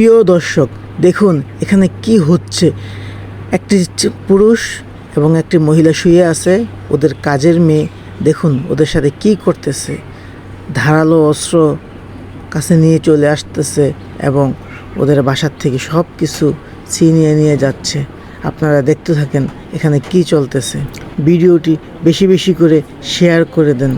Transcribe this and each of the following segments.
প্রিয় দর্শক, দেখুন এখানে কি হচ্ছে। একটি পুরুষ এবং একটি মহিলা শুয়ে আছে, ওদের কাজের মেয়ে। দেখুন ওদের সাথে কি করতেছে। ধারালো অস্ত্র কাছে নিয়ে চলে আসতেছে এবং ওদের বাসার থেকে সব কিছু ছিনিয়ে নিয়ে যাচ্ছে। আপনারা দেখতে থাকেন এখানে কি চলতেছে। ভিডিওটি বেশি বেশি করে শেয়ার করে দেন।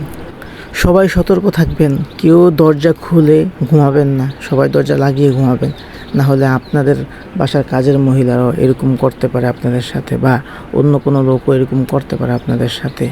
সবাই সতর্ক থাকবেন, কেউ দরজা খুলে ঘুমাবেন না, সবাই দরজা লাগিয়ে ঘুমাবেন। না হলে আপনাদের বাসার কাজের মহিলারাও এরকম করতে পারে আপনাদের সাথে বা অন্য কোনো লোকও এরকম করতে পারে আপনাদের সাথে।